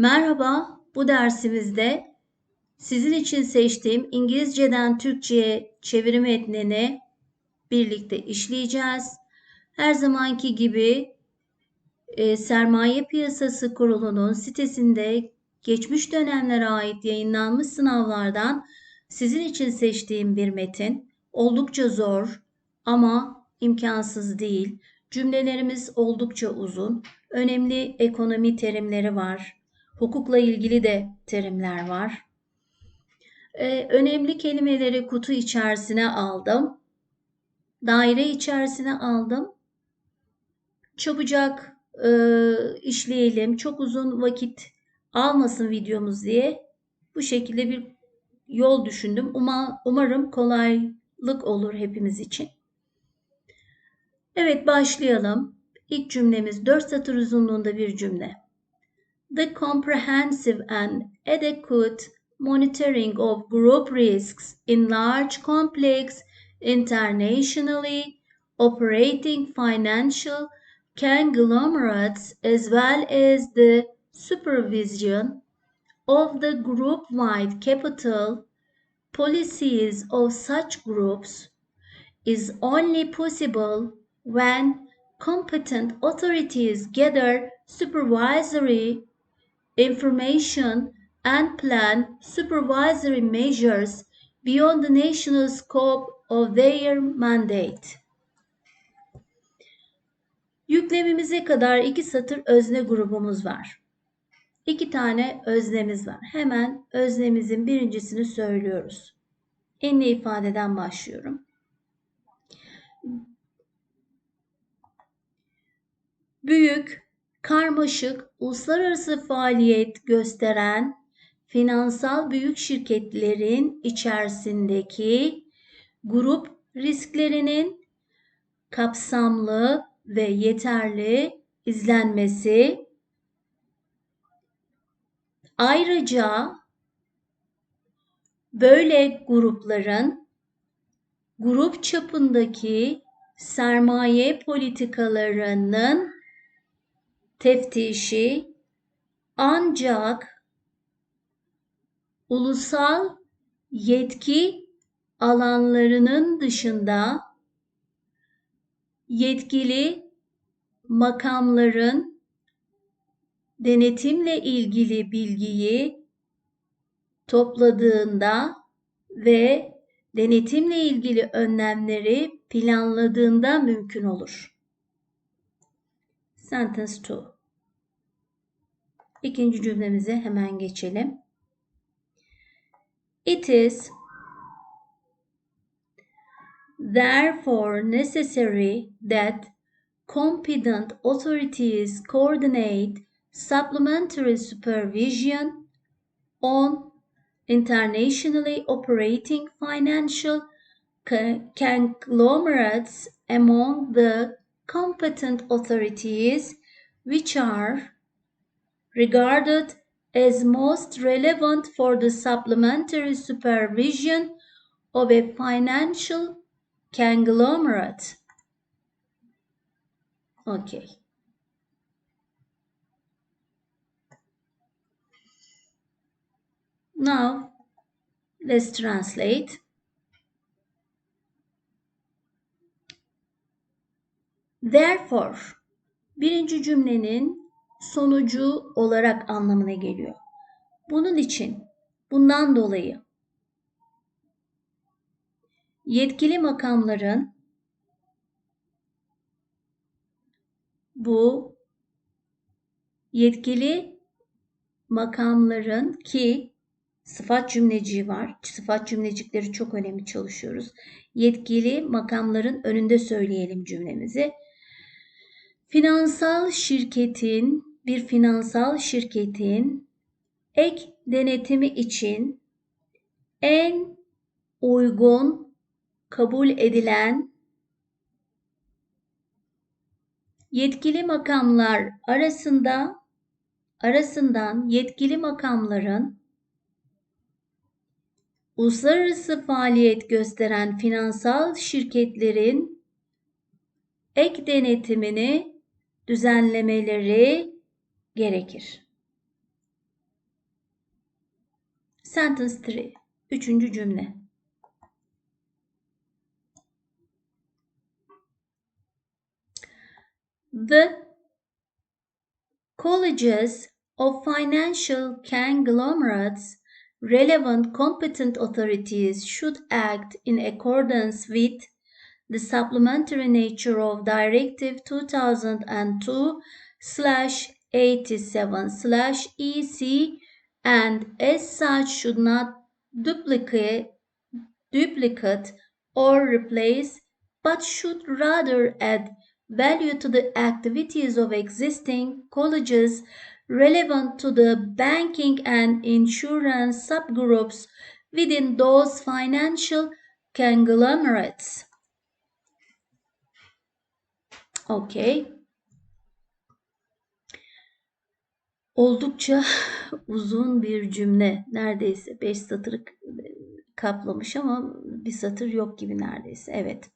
Merhaba, bu dersimizde sizin için seçtiğim İngilizceden Türkçe'ye çeviri metnini birlikte işleyeceğiz. Her zamanki gibi e, Sermaye Piyasası Kurulu'nun sitesinde geçmiş dönemlere ait yayınlanmış sınavlardan sizin için seçtiğim bir metin. Oldukça zor ama imkansız değil. Cümlelerimiz oldukça uzun. Önemli ekonomi terimleri var Hukukla ilgili de terimler var. Ee, önemli kelimeleri kutu içerisine aldım. Daire içerisine aldım. Çabucak e, işleyelim. Çok uzun vakit almasın videomuz diye bu şekilde bir yol düşündüm. Uma, umarım kolaylık olur hepimiz için. Evet başlayalım. İlk cümlemiz 4 satır uzunluğunda bir cümle. The comprehensive and adequate monitoring of group risks in large, complex, internationally operating financial conglomerates as well as the supervision of the group-wide capital policies of such groups is only possible when competent authorities gather supervisory information and plan supervisory measures beyond the national scope of their mandate. Yüklemimize kadar iki satır özne grubumuz var. İki tane öznemiz var. Hemen öznemizin birincisini söylüyoruz. Enli ifadeden başlıyorum. Büyük, karmaşık, uluslararası faaliyet gösteren finansal büyük şirketlerin içerisindeki grup risklerinin kapsamlı ve yeterli izlenmesi. Ayrıca böyle grupların grup çapındaki sermaye politikalarının teftişi ancak ulusal yetki alanlarının dışında yetkili makamların denetimle ilgili bilgiyi topladığında ve denetimle ilgili önlemleri planladığında mümkün olur. Sentence 2. İkinci cümlemize hemen geçelim. It is therefore necessary that competent authorities coordinate supplementary supervision on internationally operating financial conglomerates among the competent authorities which are regarded as most relevant for the supplementary supervision of a financial conglomerate. Okay. Now, let's translate. Therefore, birinci cümlenin sonucu olarak anlamına geliyor. Bunun için, bundan dolayı yetkili makamların bu yetkili makamların ki sıfat cümleciği var. Sıfat cümlecikleri çok önemli çalışıyoruz. Yetkili makamların önünde söyleyelim cümlemizi. Finansal şirketin, bir finansal şirketin ek denetimi için en uygun kabul edilen yetkili makamlar arasında arasından yetkili makamların uluslararası faaliyet gösteren finansal şirketlerin ek denetimini düzenlemeleri gerekir. Sentence 3. Üçüncü cümle. The colleges of financial conglomerates relevant competent authorities should act in accordance with the supplementary nature of Directive 2002 87 EC and as such should not duplicate, duplicate or replace but should rather add value to the activities of existing colleges relevant to the banking and insurance subgroups within those financial conglomerates. Okay. Oldukça uzun bir cümle. Neredeyse 5 satır kaplamış ama bir satır yok gibi neredeyse. Evet.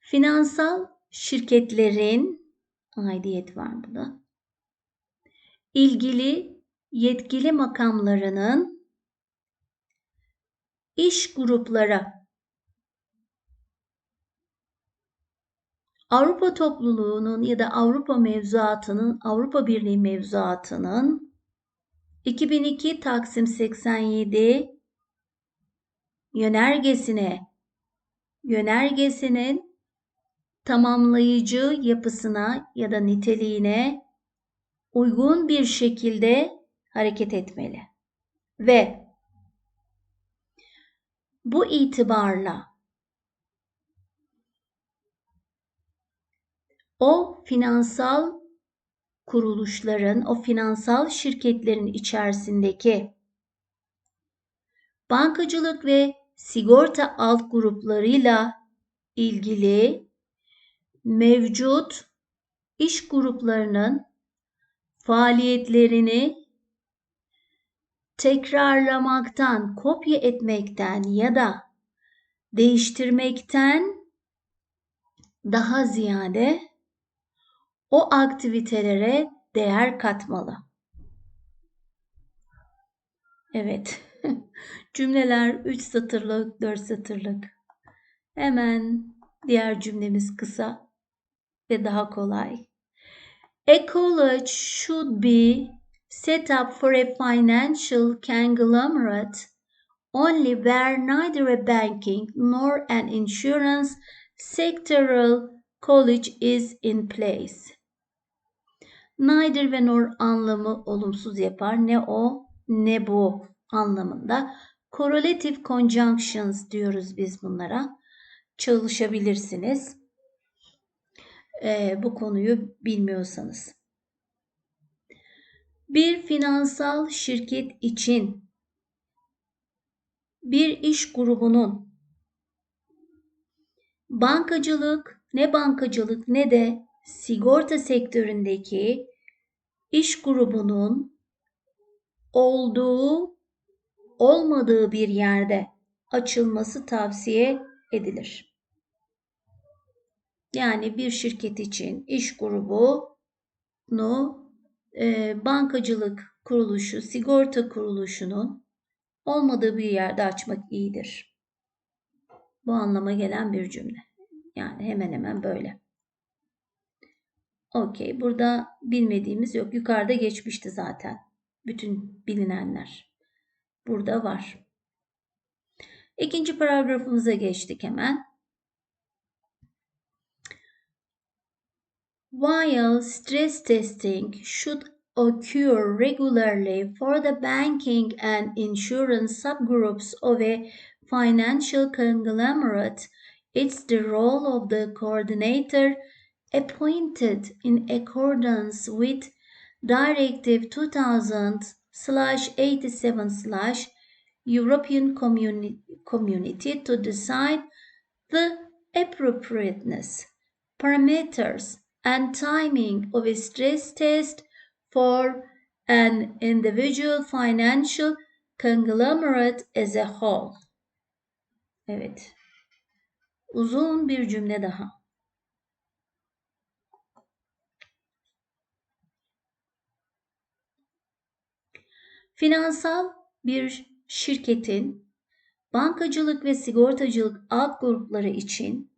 Finansal şirketlerin aidiyet var burada. İlgili yetkili makamlarının iş gruplara Avrupa topluluğunun ya da Avrupa mevzuatının Avrupa Birliği mevzuatının 2002 Taksim 87 yönergesine yönergesinin tamamlayıcı yapısına ya da niteliğine uygun bir şekilde hareket etmeli. Ve bu itibarla o finansal kuruluşların, o finansal şirketlerin içerisindeki bankacılık ve sigorta alt gruplarıyla ilgili mevcut iş gruplarının faaliyetlerini tekrarlamaktan, kopya etmekten ya da değiştirmekten daha ziyade o aktivitelere değer katmalı. Evet. Cümleler 3 satırlık, 4 satırlık. Hemen diğer cümlemiz kısa ve daha kolay. A college should be set up for a financial conglomerate only where neither a banking nor an insurance sectoral college is in place. Neither ve nor anlamı olumsuz yapar. Ne o ne bu anlamında. Correlative conjunctions diyoruz biz bunlara. Çalışabilirsiniz e, bu konuyu bilmiyorsanız. Bir finansal şirket için bir iş grubunun bankacılık, ne bankacılık ne de sigorta sektöründeki iş grubunun olduğu olmadığı bir yerde açılması tavsiye edilir. Yani bir şirket için iş grubunu e, bankacılık kuruluşu, sigorta kuruluşunun olmadığı bir yerde açmak iyidir. Bu anlama gelen bir cümle. Yani hemen hemen böyle. Okey. Burada bilmediğimiz yok. Yukarıda geçmişti zaten. Bütün bilinenler. Burada var. İkinci paragrafımıza geçtik hemen. While stress testing should occur regularly for the banking and insurance subgroups of a financial conglomerate, it's the role of the coordinator appointed in accordance with Directive 2000/87/ European Community to decide the appropriateness, parameters, and timing of a stress test for an individual financial conglomerate as a whole. Evet. Uzun bir cümle daha. Finansal bir şirketin bankacılık ve sigortacılık alt grupları için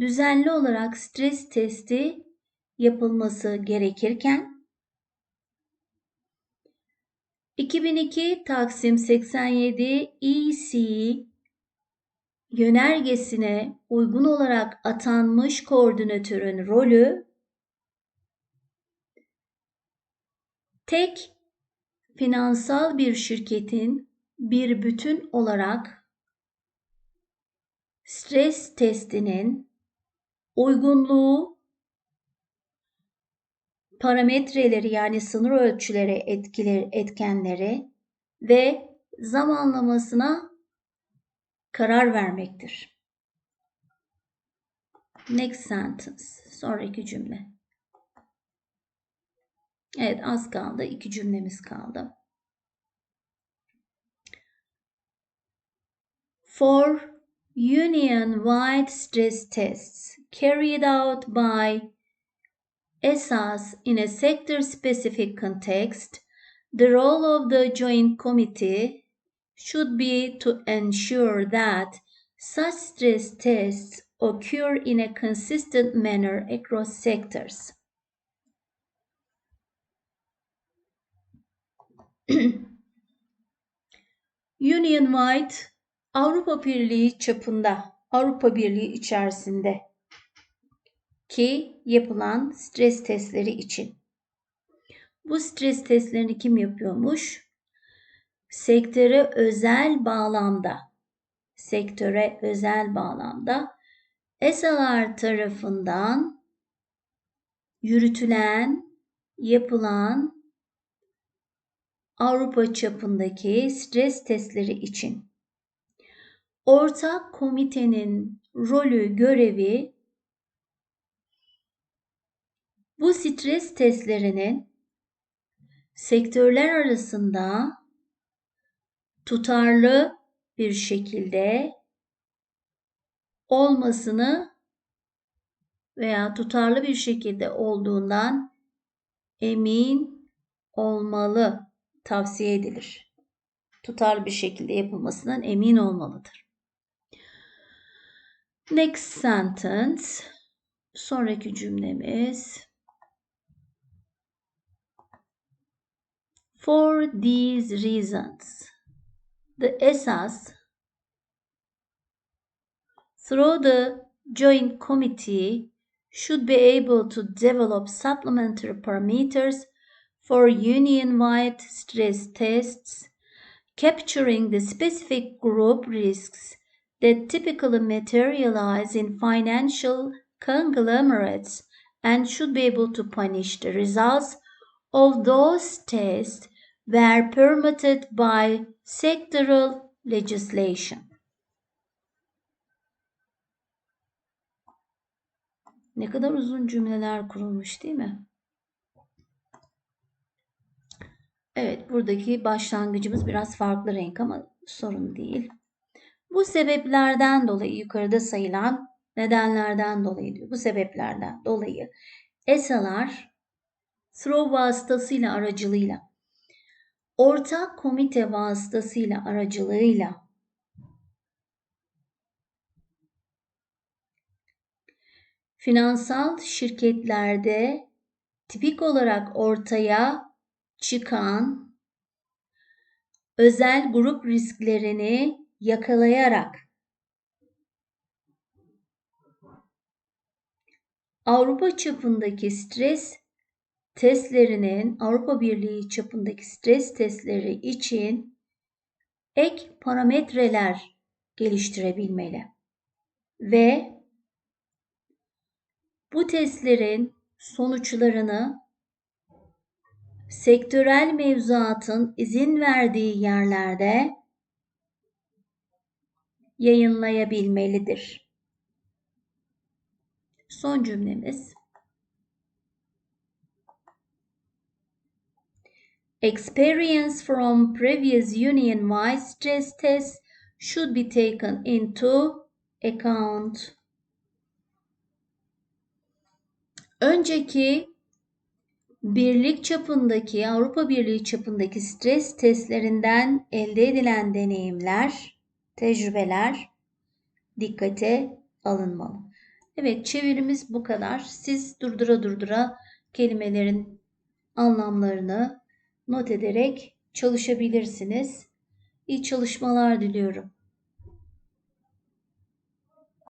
düzenli olarak stres testi yapılması gerekirken 2002 Taksim 87 EC yönergesine uygun olarak atanmış koordinatörün rolü tek finansal bir şirketin bir bütün olarak stres testinin uygunluğu parametreleri yani sınır ölçüleri etkileri, etkenleri ve zamanlamasına karar vermektir. Next sentence. Sonraki cümle. Evet az kaldı. İki cümlemiz kaldı. For union-wide stress tests carried out by ESAS in a sector-specific context, the role of the Joint Committee should be to ensure that such stress tests occur in a consistent manner across sectors. Union-wide Avrupa Birliği çapında, Avrupa Birliği içerisinde ki yapılan stres testleri için. Bu stres testlerini kim yapıyormuş? Sektöre özel bağlamda, sektöre özel bağlamda ESA'lar tarafından yürütülen, yapılan Avrupa çapındaki stres testleri için. Ortak komitenin rolü, görevi bu stres testlerinin sektörler arasında tutarlı bir şekilde olmasını veya tutarlı bir şekilde olduğundan emin olmalı tavsiye edilir. Tutarlı bir şekilde yapılmasından emin olmalıdır. Next sentence. Sonraki cümlemiz. For these reasons, the ESAS, through the Joint Committee, should be able to develop supplementary parameters for union-wide stress tests, capturing the specific group risks that typically materialize in financial conglomerates and should be able to punish the results of those tests were permitted by sectoral legislation. Ne kadar uzun cümleler kurulmuş değil mi? Evet, buradaki başlangıcımız biraz farklı renk ama sorun değil. Bu sebeplerden dolayı yukarıda sayılan nedenlerden dolayı diyor. Bu sebeplerden dolayı ESA'lar through vasıtasıyla aracılığıyla ortak komite vasıtasıyla aracılığıyla finansal şirketlerde tipik olarak ortaya çıkan özel grup risklerini yakalayarak Avrupa çapındaki stres testlerinin Avrupa Birliği çapındaki stres testleri için ek parametreler geliştirebilmeli. Ve bu testlerin sonuçlarını sektörel mevzuatın izin verdiği yerlerde yayınlayabilmelidir. Son cümlemiz. Experience from previous union-wide stress tests should be taken into account. Önceki birlik çapındaki, Avrupa Birliği çapındaki stres testlerinden elde edilen deneyimler, tecrübeler dikkate alınmalı. Evet, çevirimiz bu kadar. Siz durdura durdura kelimelerin anlamlarını not ederek çalışabilirsiniz. İyi çalışmalar diliyorum.